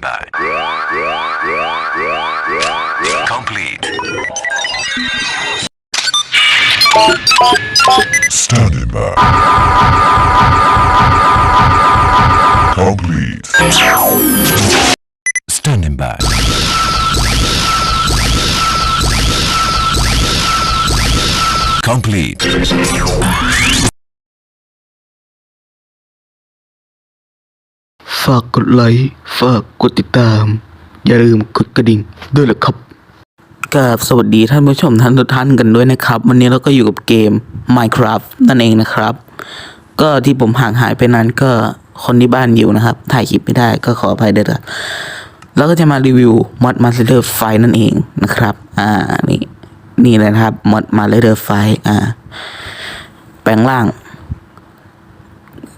By. Complete. Standing by. Complete. Standing by. Complete. ฝากกดไลค์ ฝากกดติดตาม อย่าลืมกดกระดิ่งด้วยละครับกับสวัสดีท่านผู้ชมท่านทุกท่านกันด้วยนะครับ วันนี้เราก็อยู่กับเกม Minecraft นั่นเองนะครับ ก็ที่ผมห่างหายไปนั้นก็คนที่บ้านอยู่นะครับ ถ่ายคลิปไม่ได้ก็ขออภัยด้วยครับแล้วก็จะมารีวิวมอดมาสเตอร์ไฟนั่นเองนะครับ อ่านี่นี่เลยนะครับมอดมาสเตอร์ไฟอ่าแปลงร่าง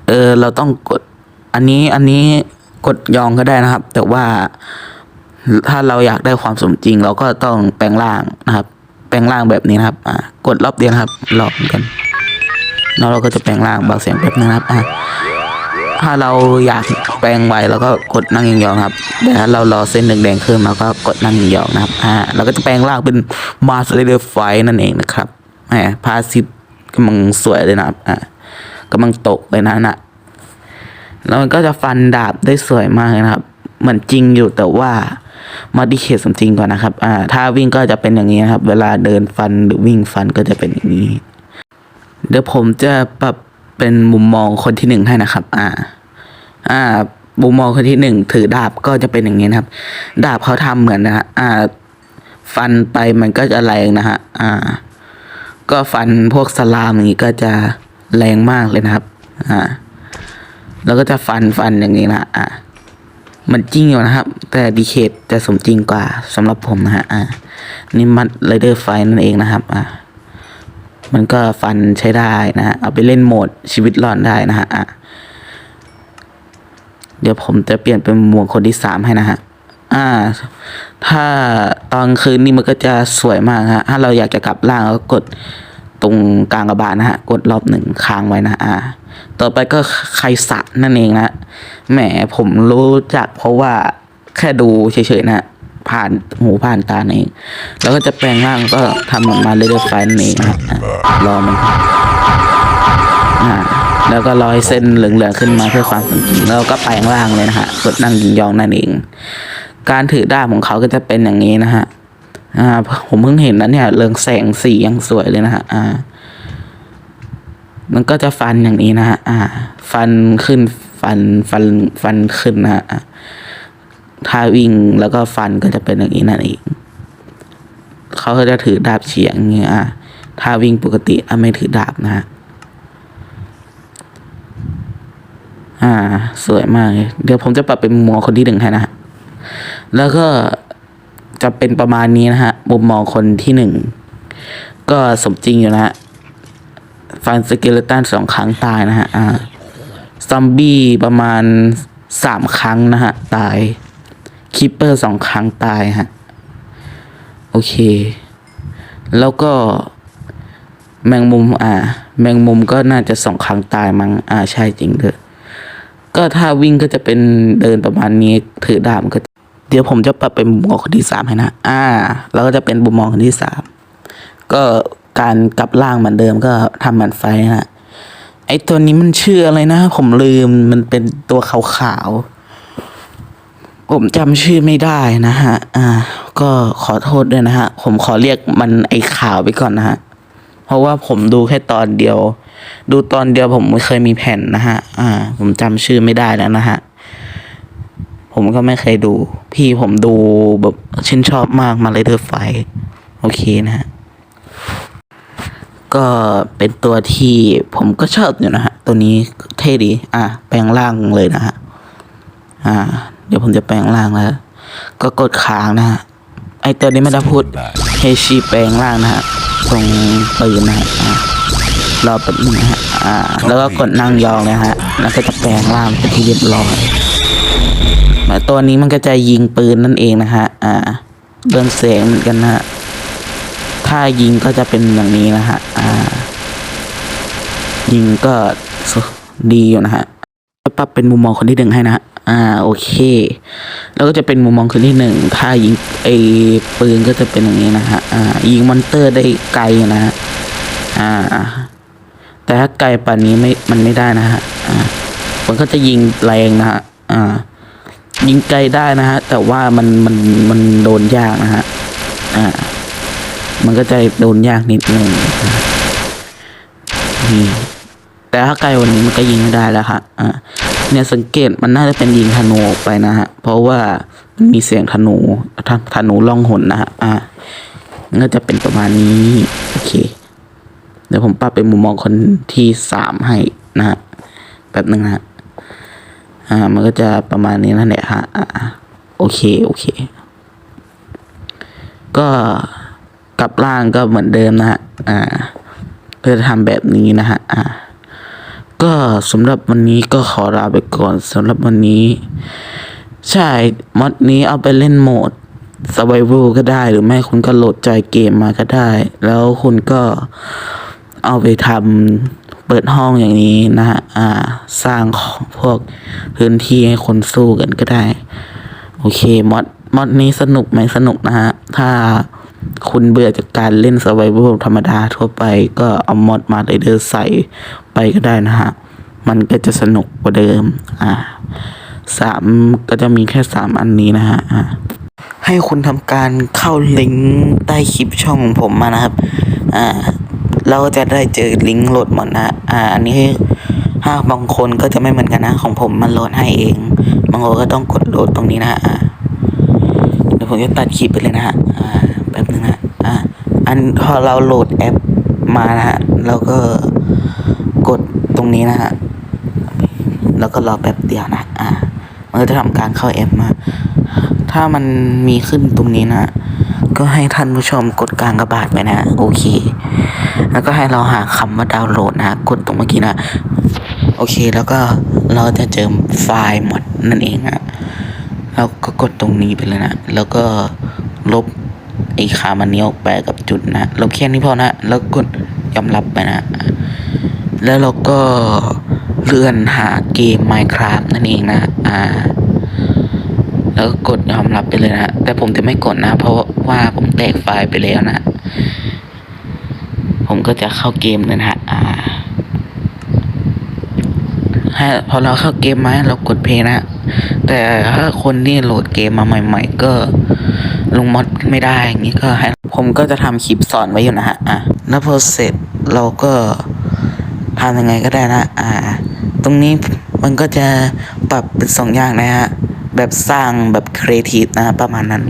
เออเราต้องกด อันนี้อันนี้กดยองก็ได้นะครับ แต่ว่าถ้าเราอยากได้ความสมจริง เราก็ต้องแปลงร่างนะครับ แปลงร่างแบบนี้นะครับอ่ากดรอบเดียวนครับรอบกันแล้วเราก็จะแปลงร่างเบาเสียงแป๊บนึงนะครับอ่าถ้าเราอยากแปลงไวเราก็กดนั่งยองๆครับแต่ถ้าเรารอเส้นแดงๆขึ้นเราก็กดนั่งยองๆนะครับอ่าเราก็จะแปลงร่างเป็นมาสเตอร์ไฟนั่นเองนะครับแหมพาซิฟกำลังสวยเลยนะครับอ่ากำลังตกเลยนะน่ะ แล้วมันก็จะฟันดาบได้สวยมากนะครับ เหมือนจริงอยู่แต่ว่ามาดิเคทสมจริงก่อนนะครับ อ่า ถ้าวิ่งก็จะเป็นอย่างนี้นะครับ เวลาเดินฟันหรือวิ่งฟันก็จะเป็นอย่างนี้ เดี๋ยวผมจะปรับเป็นมุมมองคนที่หนึ่งให้นะครับ อ่า อ่า มุมมองคนที่หนึ่งถือดาบก็จะเป็นอย่างนี้นะครับ ดาบเขาทำเหมือนนะฮะ อ่า ฟันไปมันก็จะแรงนะฮะ อ่า ก็ฟันพวกสลามอย่างนี้ก็จะแรงมากเลยนะครับ อ่า แล้วก็จะฟันฟันอย่างนี้นะอะมันจริงอยู่นะครับ แต่ดีเคทจะสมจริงกว่าสำหรับผมนะฮะอะนี่มัดไรเดอร์ไฟนั่นเองนะครับอะมันก็ฟันใช้ได้นะฮะเอาไปเล่นโหมดชีวิตรอดได้นะฮะอะเดี๋ยวผมจะเปลี่ยนเป็นหมวกคนที่สามให้นะฮะอ่า ถ้าตอนคืนนี่มันก็จะสวยมากฮะ ถ้าเราอยากจะกลับล่างก็กดตรงกลางกระบาลนะฮะ กดรอบหนึ่งค้างไว้นะ อ่า ต่อไปก็ไคสะนั่นเองนะแหมผมรู้จักเพราะว่าแค่ดูเฉยๆนะผ่านหูผ่านตาเอง แล้วก็จะแปลงร่างก็ทำออกมาเรื่อยๆไฟนั่นเองนะรอมันอ่าแล้วก็รอให้เส้นเหลืองๆขึ้นมาเพื่อความสมจริงแล้วก็แปลงร่างเลยนะฮะกดนั่งยิงยองนั่นเอง การถือดาบของเขาก็จะเป็นอย่างนี้นะฮะอ่าผมเพิ่งเห็นนะเนี่ยเรืองแสงสียังสวยเลยนะฮะอ่า มันก็จะฟันอย่างนี้นะฮะ อ่า ฟันขึ้น ฟัน ฟัน ฟันขึ้นนะฮะอะถ้าวิ่งแล้วก็ฟันก็จะเป็นอย่างนี้นั่นเอง เขาก็จะถือดาบเฉียงเงี้ยอะถ้าวิ่งปกติอะไม่ถือดาบนะฮะ อ่า สวยมากเดี๋ยวผมจะปรับเป็นมุมมองคนที่หนึ่งให้นะฮะ แล้วก็จะเป็นประมาณนี้นะฮะมุมมองคนที่หนึ่ง ก็สมจริงอยู่นะฮะ ฟันสเกเลตันสองครั้งตายนะฮะ อ่า ซอมบี้ประมาณสามครั้งนะฮะ ตาย คิปเปอร์สองครั้งตายฮะ โอเค แล้วก็แมงมุม อ่า แมงมุมก็น่าจะสองครั้งตายมั้ง อ่า ใช่จริงเด้อก็ถ้าวิ่งก็จะเป็นเดินประมาณนี้ ถือดาบก็เดี๋ยวผมจะปรับเป็นมุมมองคนที่สามให้นะ อ่า แล้วก็จะเป็นมุมมองคนที่สาม ก็ การกลับล่างเหมือนเดิมก็ทำเหมือนไฟนะไอตัวนี้มันชื่ออะไรนะ ผมลืมมันเป็นตัวขาวๆผมจำชื่อไม่ได้นะฮะ อ่า ก็ขอโทษด้วยนะฮะ ผมขอเรียกมันไอขาวไปก่อนนะฮะ เพราะว่าผมดูแค่ตอนเดียว ดูตอนเดียวผมไม่เคยมีแผ่นนะฮะ อ่า ผมจำชื่อไม่ได้แล้วนะฮะ ผมก็ไม่เคยดู พี่ผมดูแบบชื่นชอบมากมาเลยเดอไฟ โอเคนะฮะ ก็เป็นตัวที่ผมก็ชอบอยู่นะฮะ ตัวนี้เท่ดี อะ แปลงร่างเลยนะฮะ อ่า เดี๋ยวผมจะแปลงร่างแล้ว ก็กดค้างนะฮะ ไอตัวนี้ไม่ได้พูดเฮชีแปลงร่างนะฮะตรงปืนนะฮะอ่ารอแป๊บนึงนะฮะ อ่า แล้วก็กดนั่งยองนะฮะ แล้วก็จะแปลงร่างเป็นที่เรียบร้อยตัวนี้มันก็จะยิงปืนนั่นเองนะฮะ อ่าเรื่องเสียงเหมือนกันนะฮะ ถ้ายิงก็จะเป็นอย่างนี้นะฮะอ่า ยิงก็ดีอยู่นะฮะจะปรับเป็นมุมมองคนที่หนึ่งให้นะฮะอ่าโอเค แล้วก็จะเป็นมุมมองคนที่หนึ่งถ้ายิงไอปืนก็จะเป็นอย่างนี้นะฮะอ่ายิงมอนเตอร์ได้ไกลนะฮะอ่า แต่ถ้าไกลป่านนี้ไม่มันไม่ได้นะฮะอ่ามันก็จะยิงแรงนะฮะอ่า ยิงไกลได้นะฮะแต่ว่ามันมันมันโดนยากนะฮะอ่า มันก็จะโดนยากนิดนึงนี่แต่ถ้าไกลวันนี้มันก็ยิงไม่ได้แล้วฮะอ่าเนี่ยสังเกตมันน่าจะเป็นยิงธนูออกไปนะฮะ เพราะว่ามันมีเสียงธนูธนูล่องหนนะฮะ อ่าก็จะเป็นประมาณนี้ โอเค เดี๋ยวผมปรับเป็นมุมมองคนที่สามให้นะฮะแป๊บนึงนะฮะ อ่า มันก็จะประมาณนี้นั่นแหละฮะ อ่า โอเค โอเค ก็ กับล่างก็เหมือนเดิมนะฮะ อ่าเพื่อทำแบบนี้นะฮะ อ่า ก็สำหรับวันนี้ก็ขอลาไปก่อนสำหรับวันนี้ ใช่มอดนี้เอาไปเล่นโหมด Survival ก็ได้หรือไม่คุณก็โหลดจอยเกมมาก็ได้ แล้วคุณก็เอาไปทำเปิดห้องอย่างนี้นะฮะ อ่า สร้างพวกพื้นที่ให้คนสู้กันก็ได้ โอเคมอดมอดนี้สนุกไหมสนุกนะฮะ ถ้า คุณเบื่อจากการเล่น Survival ธรรมดาทั่วไปก็เอามอดมาเลยเดอร์ใส่ไปก็ได้นะฮะ มันก็จะสนุกกว่าเดิม อ่าสามก็จะมีแค่สามอันนี้นะฮะอ่าให้คุณทำการเข้าลิงก์ใต้คลิปช่องของผมมานะครับ อ่าเราจะได้เจอลิงก์โหลดหมดนะ อ่า อันนี้ถ้าบางคนก็จะไม่เหมือนกันนะ ของผมมันโหลดให้เอง บางคนก็ต้องกดโหลดตรงนี้นะอ่าเดี๋ยวผมจะตัดคลิปไปเลยนะฮะอ่า ป๊บนึงนะอ่าอันพอเราโหลดแอปมานะฮะเราก็กดตรงนี้นะฮะแล้วก็รอแป๊บเดียวนะอ่ามันจะทำการเข้าแอปมา ถ้ามันมีขึ้นตรงนี้นะ ก็ให้ท่านผู้ชมกดกลางกระบาดไปนะ โอเค แล้วก็ให้เราหาคำว่าดาวน์โหลดนะกดตรงเมื่อกี้นะ โอเค แล้วก็เราจะเจอไฟล์หมดนั่นเองอะเราก็กดตรงนี้ไปเลยนะ แล้วก็ลบ ไอ้คามันเนี้ออกไปกับจุดนะลบแค่นี้พอนะ แล้วกดยอมรับไปนะ แล้วเราก็เลื่อนหาเกม Minecraft นั่นเองนะ อ่า แล้วกกดยอมรับไปเลยนะ แต่ผมจะไม่กดนะ เพราะว่าผมแตกไฟล์ไปแล้วนะ ผมก็จะเข้าเกมเลยนะฮะอ่า ให้พอเราเข้าเกมมาเรากดเพย์นะ แต่ถ้าคนที่โหลดเกมมาใหม่ ๆ ก็ ลงมอดไม่ได้อย่างนี้ก็ให้ผมก็จะทำคลิปสอนไว้อยู่นะฮะอะแล้วพอเสร็จเราก็ทำยังไงก็ได้นะอ่า ตรงนี้มันก็จะปรับเป็นสองอย่างนะฮะแบบสร้างแบบครีเอทีฟนะฮะประมาณนั้น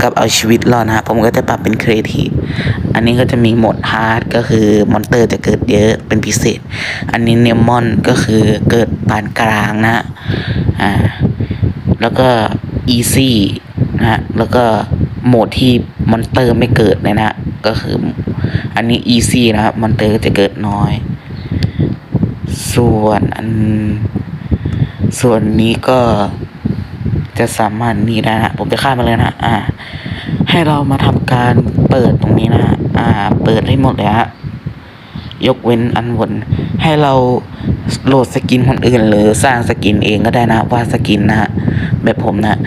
กับเอาชีวิตรอดนะฮะผมก็จะปรับเป็นครีเอทีฟอันนี้ก็จะมีโหมดฮาร์ดก็คือมอนเตอร์จะเกิดเยอะเป็นพิเศษ อันนี้เนมอนก็คือเกิดปานกลางนะฮะอ่าแล้วก็อีซี่ นะฮะแล้วก็โหมดที่มอนเตอร์ไม่เกิดเลยนะฮะก็คืออันนี้อีซี่นะครับมอนเตอร์จะเกิดน้อย ส่วนอัน ส่วนนี้ก็จะสามารถนี่ได้นะผมจะข้ามมาเลยนะอ่า ให้เรามาทำการเปิดตรงนี้นะอ่า เปิดให้หมดเลยฮะยกเว้นอันบนให้เราโหลดสกินคนอื่น หรือสร้างสกินเองก็ได้นะวาดสกินนะฮะแบบผมนะ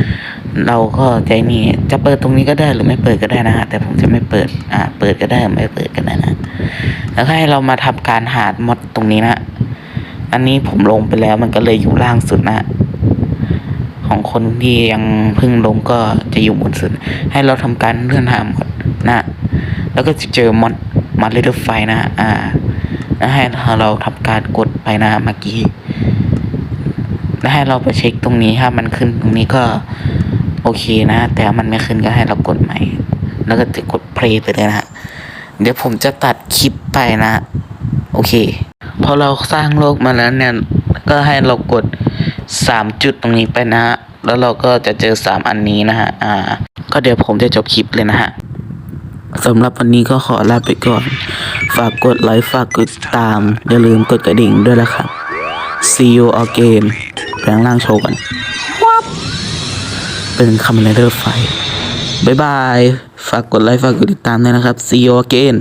เราก็ใจนี่จะเปิดตรงนี้ก็ได้หรือไม่เปิดก็ได้นะฮะแต่ผมจะไม่เปิดอ่าเปิดก็ได้ไม่เปิดก็ได้นะแล้วให้เรามาทำการหาดมดตรงนี้นะอันนี้ผมลงไปแล้วมันก็เลยอยู่ล่างสุดนะ ของคนที่ยังเพิ่งลงก็จะอยู่บนสุด ให้เราทำการเลื่อนหาหมดนะ แล้วก็จะเจอมดมอดเลเดอร์ไฟนะอ่าแล้วให้เราทำการกดไปนะเมื่อกี้แล้วให้เราไปเช็คตรงนี้ถ้ามันขึ้นตรงนี้ก็ โอเคนะ แต่มันไม่ขึ้นก็ให้เรากดใหม่ แล้วก็จะกดเพลย์ไปเลยนะเดี๋ยวผมจะตัดคลิปไปนะ โอเค พอเราสร้างโลกมาแล้วเนี่ย ก็ให้เรากดสามจุดตรงนี้ไปนะฮะแล้วเราก็จะเจอสามอันนี้นะฮะ อ่า ก็เดี๋ยวผมจะจบคลิปเลยนะฮะสำหรับวันนี้ก็ขอลาไปก่อน ฝากกดไลค์ ฝากกดติดตาม อย่าลืมกดกระดิ่งด้วยละครับ See you again แปลงร่างโชว์กัน เป็นคำเลเดอร์ไฟบายบาย ฝากกดไลค์ ฝากกดติดตามด้วยนะครับ See you again